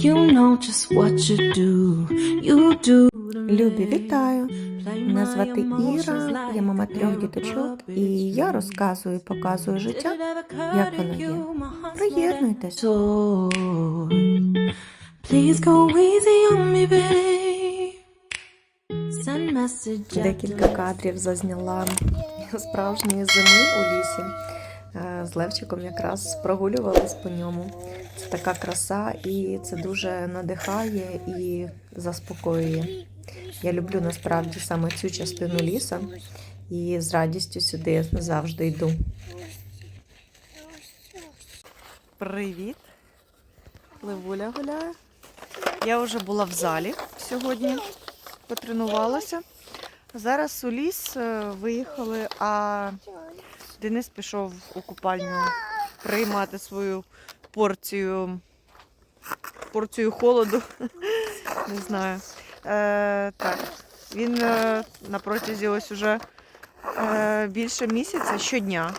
You know just what you do. You do. Любі, вітаю! Мене звати Іра, я мама трьох діточок, і я розказую і показую життя, як воно є. Приєднуйтесь. Please go easy on me, babe. Декілька кадрів зазняла справжньої зими у лісі. Е, З Левчиком якраз прогулювались по ньому. Це така краса, і це дуже надихає і заспокоює. Я люблю насправді саме цю частину ліса і з радістю сюди завжди йду. Привіт! Левуля гуляє. Я вже була в залі сьогодні, потренувалася. Зараз у ліс е, виїхали, а Денис пішов у купальню приймати свою порцію, порцію холоду. Не знаю. Е, так, він е, на протязі ось уже е, більше місяця щодня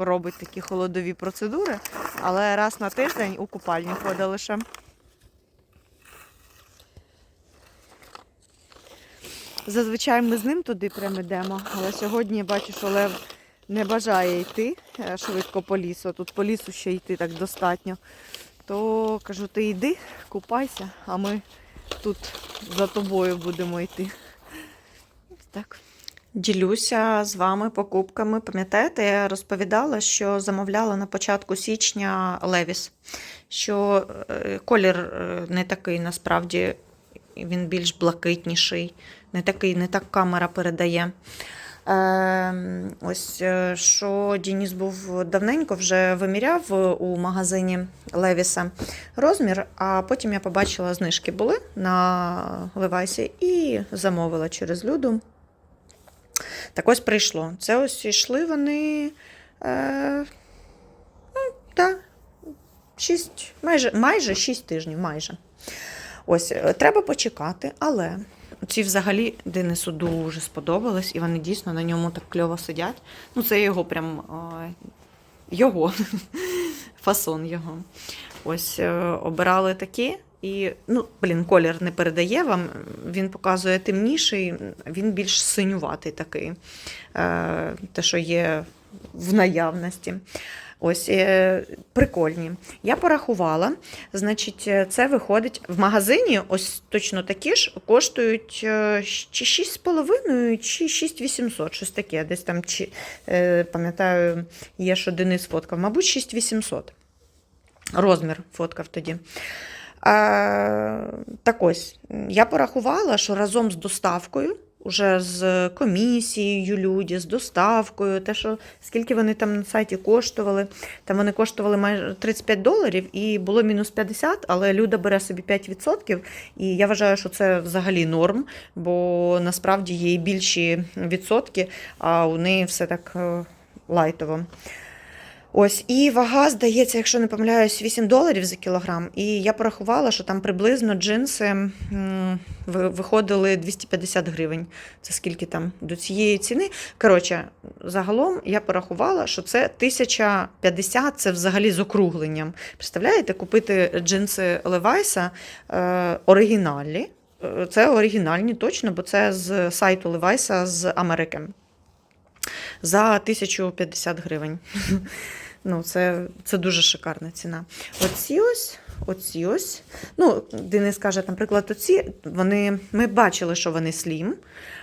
робить такі холодові процедури, але раз на тиждень у купальню ходить лише. Зазвичай ми з ним туди прямо йдемо, але сьогодні я бачу, що Лев не бажає йти е, швидко по лісу. Тут по лісу ще йти так достатньо. То кажу, ти йди, купайся, а ми тут за тобою будемо йти. Так. Ділюся з вами покупками. Пам'ятаєте, я розповідала, що замовляла на початку січня Левіс, що е, колір е, не такий насправді, він більш блакитніший, не такий, не так камера передає. Е, ось е, що Дініс був давненько вже виміряв у магазині Левіса розмір, а потім я побачила знижки були на Левайсі і замовила через люду. Так ось прийшло. Це ось йшли вони. Е, ну, 6, майже, майже 6 тижнів, майже. Ось, е, треба почекати, але ці взагалі Денису дуже сподобались, і вони дійсно на ньому так кльово сидять. Ну, це його прям е, його фасон його. Ось е, обирали такі. І, ну, блін, колір не передає вам, він показує темніший, він більш синюватий такий, е, те, що є в наявності. Ось е, прикольні. Я порахувала, значить, е, це виходить в магазині, ось точно такі ж, коштують е, чи 6,5, чи 6800, щось таке. Десь там, чи, пам'ятаю, є, що Денис фоткав, мабуть, 6800. Розмір фоткав тоді. А, так ось, я порахувала, що разом з доставкою, уже з комісією люди, з доставкою, те, що скільки вони там на сайті коштували, там вони коштували майже 35 доларів і було мінус 50, але Люда бере собі 5%, і я вважаю, що це взагалі норм, бо насправді є і більші відсотки, а неї все так е, лайтово. Ось, і вага, здається, якщо не помиляюсь, 8 доларів за кілограм. І я порахувала, що там приблизно джинси виходили 250 гривень. Це скільки там до цієї ціни. Коротше, загалом я порахувала, що це 1050 це взагалі з округленням. Представляєте, купити джинси Левайса е, оригінальні. Е, Це оригінальні точно, бо це з сайту Левайса з Америки. За 1050 гривень. Ну, це, це дуже шикарна ціна. Оці ось, оці ось. Ну, Денис каже, наприклад, оці, вони, ми бачили, що вони слім.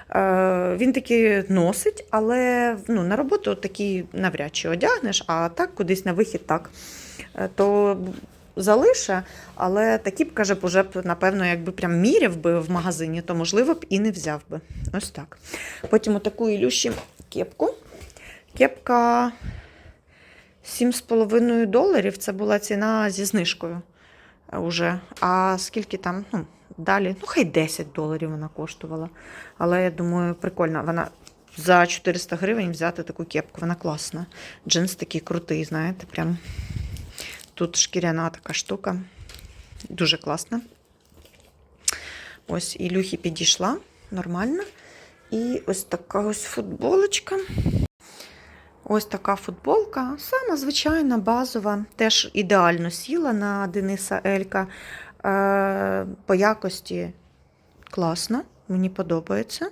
Е, він таки носить, але ну, на роботу такі навряд чи одягнеш, а так кудись на вихід так. Е, то залише, але такі б, каже, б уже б, напевно, якби прям міряв би в магазині, то можливо б і не взяв би. Ось так. Потім отаку Ілюші кепку. Кепка 7,5 доларів це була ціна зі знижкою е, уже. А скільки там, ну, далі, ну хай 10 доларів вона коштувала. Але я думаю, прикольно. Вона за 400 гривень взяти таку кепку, вона класна. Джинс такий крутий, знаєте, прям тут шкіряна така штука. Дуже класна. Ось Ілюхі підійшла нормально. І ось така ось футболочка. Ось така футболка, сама звичайна, базова, теж ідеально сіла на Дениса Елька. Е, по якості класно, мені подобається.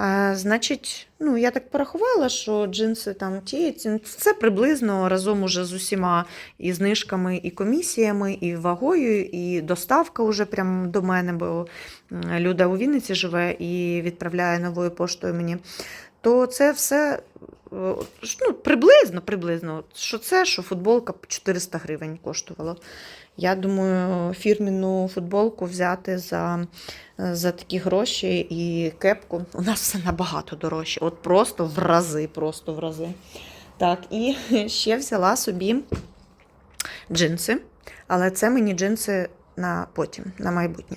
Е, значить, ну, я так порахувала, що джинси там ті, ці, це приблизно разом уже з усіма і знижками, і комісіями, і вагою, і доставка вже прямо до мене, бо Люда у Вінниці живе і відправляє новою поштою мені. То це все ну, приблизно, приблизно, що це, що футболка 400 гривень коштувала. Я думаю, фірміну футболку взяти за, за такі гроші і кепку. У нас все набагато дорожче. От просто в рази, просто в рази. Так, і ще взяла собі джинси, але це мені джинси на потім, на майбутнє.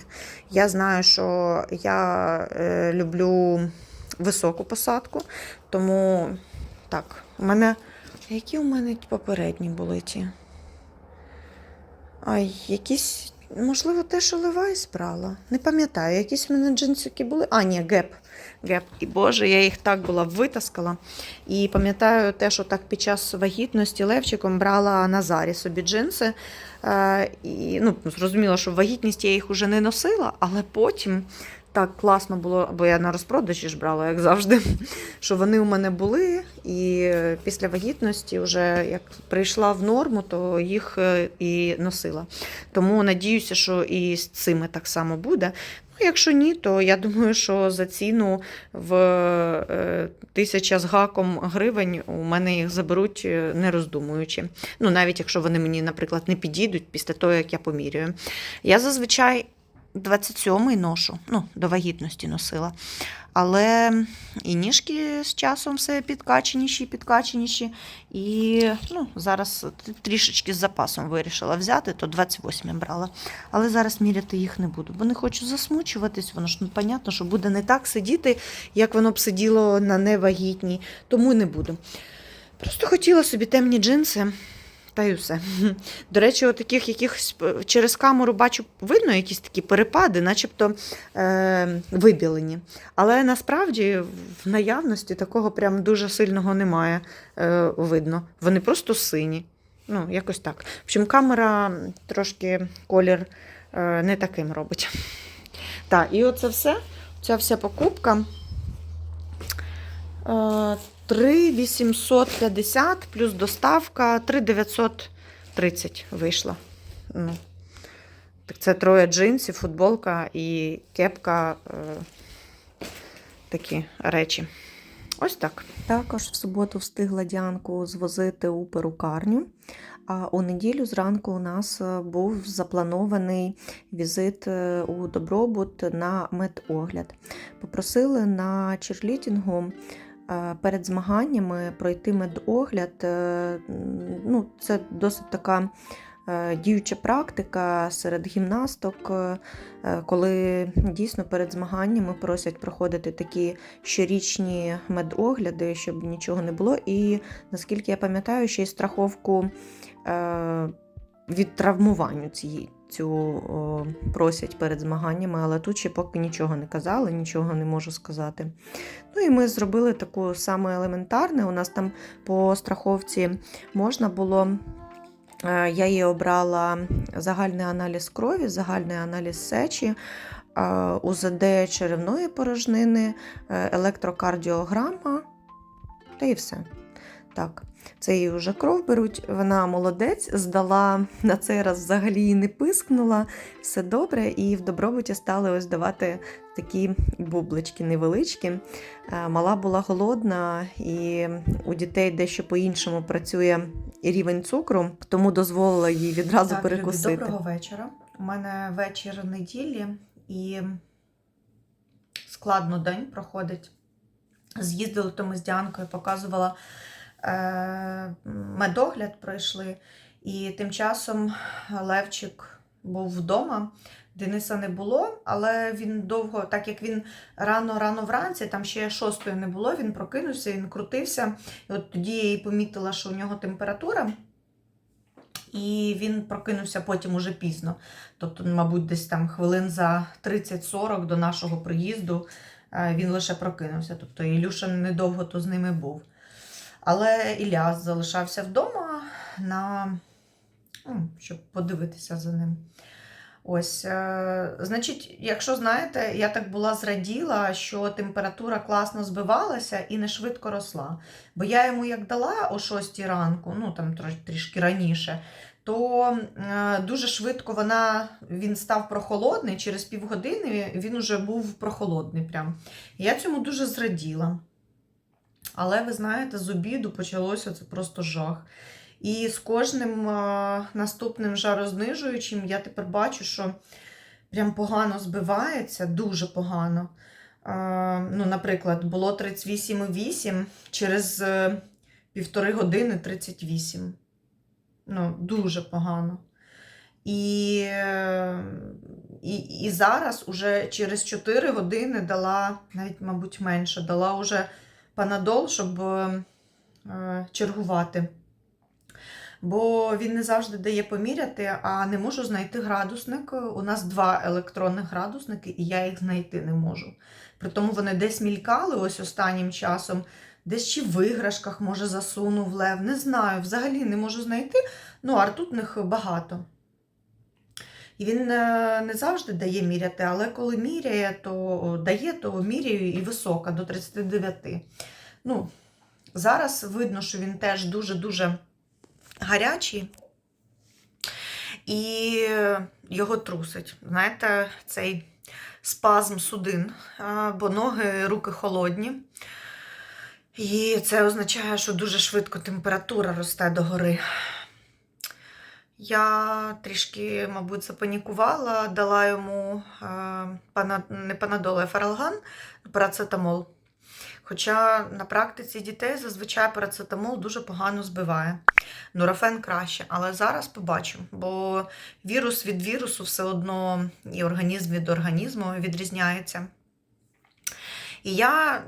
Я знаю, що я е, люблю високу посадку, тому так, у мене. Які у мене попередні були ті? Ай, якісь, можливо, те, що Левайс брала. Не пам'ятаю, якісь в мене джинсики були. А, ні, геп. Геп. І Боже, я їх так була витаскала. І пам'ятаю те, що так під час вагітності Левчиком брала на зарі собі джинси. Е, і, ну, зрозуміло, що в вагітність я їх уже не носила, але потім так класно було, бо я на розпродажі ж брала, як завжди, що вони у мене були. І після вагітності, вже як прийшла в норму, то їх е, і носила. Тому надіюся, що і з цими так само буде. Ну, якщо ні, то я думаю, що за ціну в е, тисяча з гаком гривень у мене їх заберуть, е, не роздумуючи. Ну, навіть якщо вони мені, наприклад, не підійдуть після того, як я помірюю. Я зазвичай 27-й ношу, ну, до вагітності носила. Але і ніжки з часом все підкаченіші, підкаченіші. І ну, зараз трішечки з запасом вирішила взяти, то 28 брала. Але зараз міряти їх не буду, бо не хочу засмучуватись. Воно ж ну, понятно, що буде не так сидіти, як воно б сиділо на невагітній, тому не буду. Просто хотіла собі темні джинси. Та й все. До речі, от таких якихось е, через камеру бачу, видно якісь такі перепади, начебто е, вибілені. Але насправді в наявності такого прям дуже сильного немає е, видно. Вони просто сині. Ну, якось так. В общем, камера трошки колір е, не таким робить. Так, і оце все. Ця вся покупка. Е, 3850 плюс доставка 3930 вийшла. Ну, так це троє джинсів, футболка і кепка. Е, такі речі. Ось так. Також в суботу встигла Діанку звозити у перукарню. А у неділю зранку у нас е, був запланований візит е, у Добробут на медогляд. Попросили на черлітінгу перед змаганнями пройти медогляд. Е, Ну, це досить така е, діюча практика серед гімнасток, е, е, коли дійсно перед змаганнями просять проходити такі щорічні медогляди, щоб нічого не було. І наскільки я пам'ятаю, ще й страховку е, від травмувань цієї. Цю о, просять перед змаганнями, але тут ще поки нічого не казали, нічого не можу сказати. Ну і ми зробили таку саме елементарне. У нас там по страховці можна було. е, Я її обрала загальний аналіз крові, загальний аналіз сечі, е, УЗД черевної порожнини, е, електрокардіограма та і все. Так, це її вже кров беруть. Вона молодець, здала на цей раз взагалі не пискнула. Все добре, і в добробуті стали ось давати такі бублички невеличкі. Е, Мала була голодна, і у дітей дещо по-іншому працює рівень цукру, тому дозволила їй відразу Так, перекусити. Любі, доброго вечора. У мене вечір неділі і складно день проходить. З'їздили то ми з Діанкою, показувала медогляд, пройшли. І тим часом Левчик був вдома. Дениса не було, але він довго, так як він рано-рано вранці, там ще шостої не було, він прокинувся, він крутився. І от тоді я і помітила, що у нього температура. І він прокинувся потім уже пізно. Тобто, мабуть, десь там хвилин за 30-40 до нашого приїзду е, він лише прокинувся. Тобто Ілюша недовго то з ними був. Але Ілля залишався вдома, на, ну, щоб подивитися за ним. Ось, е, значить, якщо знаєте, я так була зраділа, що температура класно збивалася і не швидко росла. Бо я йому як дала о 6 ранку, ну там трішки раніше, то е, дуже швидко вона, він став прохолодний, через півгодини він уже був прохолодний. Прям. Я цьому дуже зраділа. Але ви знаєте, з обіду почалося це просто жах. І з кожним а, наступним жарознижуючим я тепер бачу, що прям погано збивається, дуже погано. А, ну, наприклад, було 38,8, через е, півтори години 38. Ну, дуже погано. І, е, і, і зараз уже через 4 години дала, навіть, мабуть, менше, дала уже панадол, щоб е, е, чергувати. Бо він не завжди дає поміряти, а не можу знайти градусник. У нас два електронних градусники, і я їх знайти не можу. Притому вони десь мількали ось останнім часом, десь чи в іграшках, може, засунув лев. Не знаю, взагалі не можу знайти. Ну, а тут них багато. Він е, не завжди дає міряти, але коли міряє, то дає, то міряю і висока до 39. Ну, зараз видно, що він теж дуже-дуже гарячий. І його трусить. Знаєте, цей спазм судин, бо ноги, руки холодні. І це означає, що дуже швидко температура росте догори. Я трішки, мабуть, запанікувала, дала йому е, не панадол, а фаралган, парацетамол. Хоча на практиці дітей зазвичай парацетамол дуже погано збиває. Нурофен краще, але зараз побачу, бо вірус від вірусу все одно і організм від організму відрізняється. І я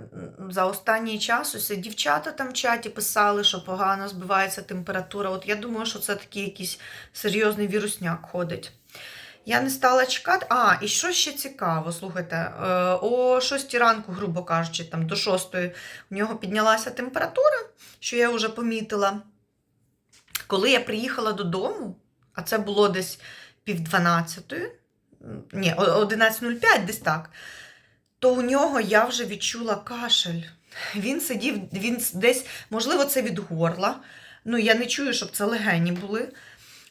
за останній час ось і дівчата там в чаті писали, що погано збивається температура. От я думаю, що це такий якийсь серйозний вірусняк ходить. Я не стала чекати. А, і що ще цікаво, слухайте, е, о 6 ранку, грубо кажучи, там до 6 у нього піднялася температура, що я вже помітила. Коли я приїхала додому, а це було десь пів 12, ні, 11.05, десь так, то у нього я вже відчула кашель. Він сидів, він десь, можливо, це від горла. Ну, я не чую, щоб це легені були.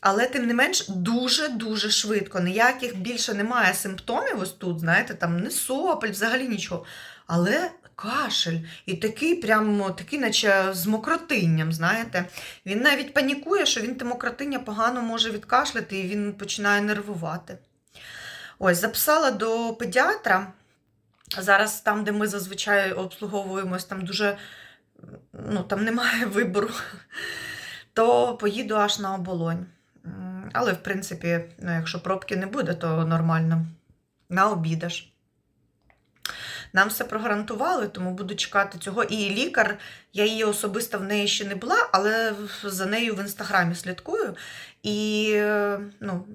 Але тим не менш дуже-дуже швидко. Ніяких більше немає симптомів ось тут, знаєте, там не сопель, взагалі нічого. Але кашель. І такий, прямо такий, наче з мокротинням, знаєте. Він навіть панікує, що він те мокротиння погано може відкашляти, і він починає нервувати. Ось, записала до педіатра. Зараз там, де ми зазвичай обслуговуємось, там дуже ну, там немає вибору, то поїду аж на оболонь. Але, в принципі, ну, якщо пробки не буде, то нормально. На обідаш. Нам все прогарантували, тому буду чекати цього. І лікар, я її особисто в неї ще не була, але за нею в інстаграмі слідкую. І ну,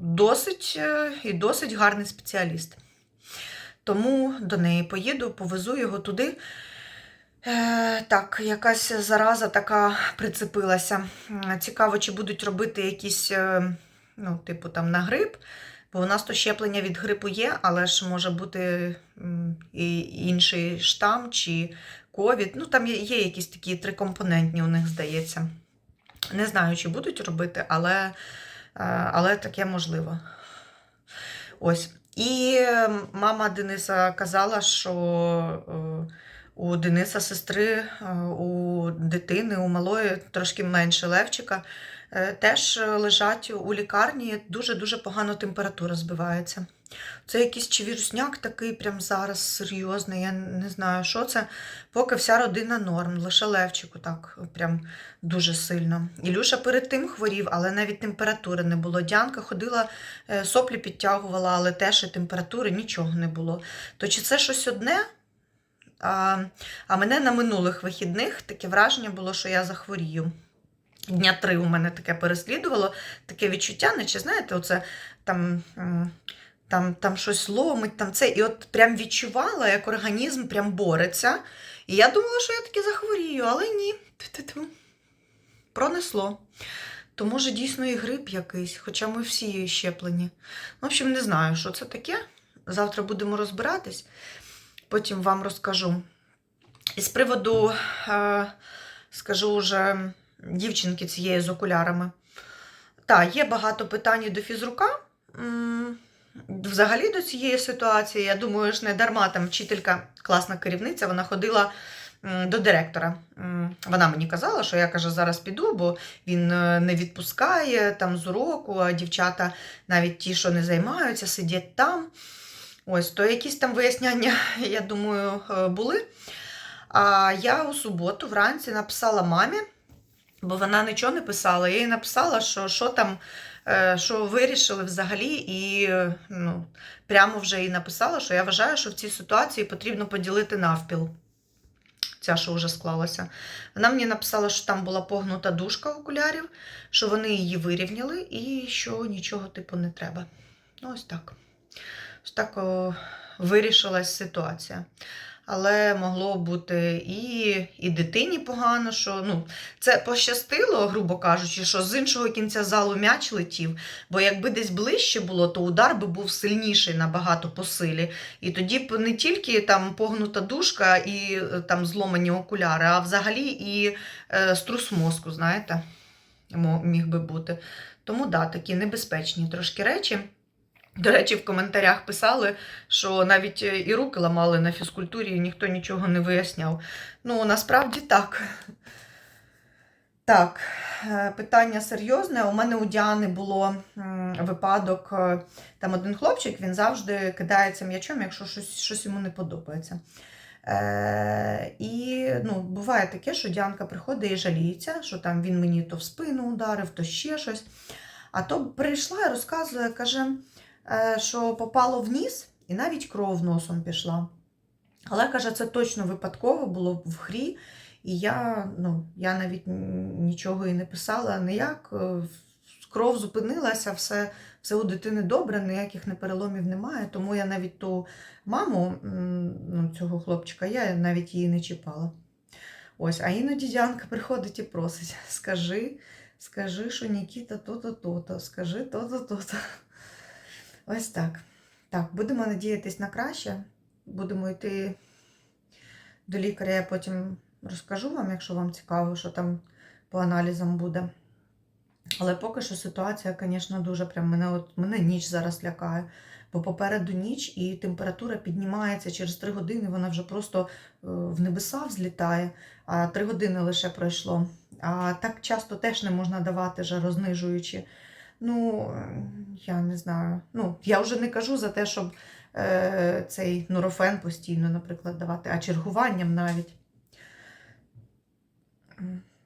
досить, е, і досить гарний спеціаліст. Тому до неї поїду, повезу його туди. Е, так, якась зараза така прицепилася. Цікаво, чи будуть робити якісь, е, ну, типу, там на грип. Бо у нас то щеплення від грипу є, але ж може бути і інший штам чи ковід. Ну, там є, якісь такі трикомпонентні у них, здається. Не знаю, чи будуть робити, але, е, але таке можливо. Ось. І мама Дениса казала, що е, у Дениса сестри, е, у дитини, у малої трошки менше Левчика, е, теж лежать у лікарні, дуже-дуже погано температура збивається. Це якийсь чи вірусняк такий прям зараз серйозний, я не знаю, що це. Поки вся родина норм, лише Левчику так прям дуже сильно. Ілюша перед тим хворів, але навіть температури не було. Дянка ходила, е, соплі підтягувала, але теж і температури нічого не було. То чи це щось одне? А, а мене на минулих вихідних таке враження було, що я захворію. Дня три у мене таке переслідувало, таке відчуття, наче, знаєте, оце там, там, там щось ломить, там це. І от прям відчувала, як організм прям бореться. І я думала, що я таки захворію, але ні. Ту-ту-ту. Пронесло. то може дійсно і грип якийсь, хоча ми всі щеплені. В общем, не знаю, що це таке. Завтра будемо розбиратись, потім вам розкажу. І з приводу, е, скажу вже, дівчинки цієї з окулярами. Так, є багато питань до фізрука. Взагалі до цієї ситуації, я думаю, ж не дарма там вчителька, класна керівниця, вона ходила до директора. Вона мені казала, що я каже, зараз піду, бо він е, не відпускає там з уроку, а дівчата, навіть ті, що не займаються, сидять там. Ось, то якісь там виясняння, я думаю, е, були. А я у суботу вранці написала мамі, бо вона нічого не писала. Я їй написала, що що там, що вирішили взагалі, і е, ну, прямо вже їй написала, що я вважаю, що в цій ситуації потрібно поділити навпіл. Ця, що вже склалася. Вона мені написала, що там була погнута дужка окулярів, що вони її вирівняли і що нічого типу не треба. Ну, ось так. Ось так о, вирішилась ситуація. Але могло бути і, і дитині погано, що ну, це пощастило, грубо кажучи, що з іншого кінця залу м'яч летів. Бо якби десь ближче було, то удар би був сильніший набагато по силі. І тоді б не тільки там погнута дужка і е, там зломані окуляри, а взагалі і е, струс мозку, знаєте, міг би бути. Тому да, такі небезпечні трошки речі. До речі, в коментарях писали, що навіть і руки ламали на фізкультурі, і ніхто нічого не виясняв. Ну, насправді так. Так, е, питання серйозне. У мене у Діани було випадок, е, там один хлопчик, він завжди кидається м'ячом, якщо щось, щось йому не подобається. Е, і ну, буває таке, що Діанка приходить і жаліється, що там він мені то в спину ударив, то ще щось. А то прийшла і розказує, каже, що попало в ніс і навіть кров носом пішла. Але каже, це точно випадково було в грі. І я, ну, я навіть нічого і не писала ніяк. Е, Кров зупинилася, все, все у дитини добре, ніяких не переломів немає. Тому я навіть ту маму ну, цього хлопчика, я навіть її не чіпала. Ось, а іноді Діанка приходить і просить: скажи, скажи, що Нікіта то-то, то-то, скажи то-то, то-то. Ось так. Так, будемо надіятись на краще. Будемо йти до лікаря, я потім розкажу вам, якщо вам цікаво, що там по аналізам буде. Але поки що ситуація, звісно, дуже прям мене, от, мене ніч зараз лякає. Бо попереду ніч і температура піднімається через 3 години, вона вже просто е, в небеса взлітає, а 3 години лише пройшло. А так часто теж не можна давати жарознижуючи. Ну, я не знаю. Ну, я вже не кажу за те, щоб е, цей нурофен постійно, наприклад, давати, а чергуванням навіть.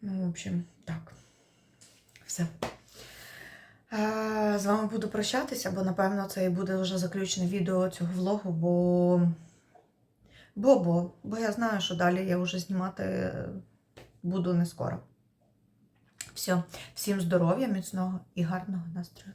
Ну, в общем, так. Все. Е, З вами буду прощатися, бо напевно це і буде вже заключне відео цього влогу, бо. Бо, бо, я знаю, що далі я вже знімати буду не скоро. Все, всім здоров'я, міцного і гарного настрою.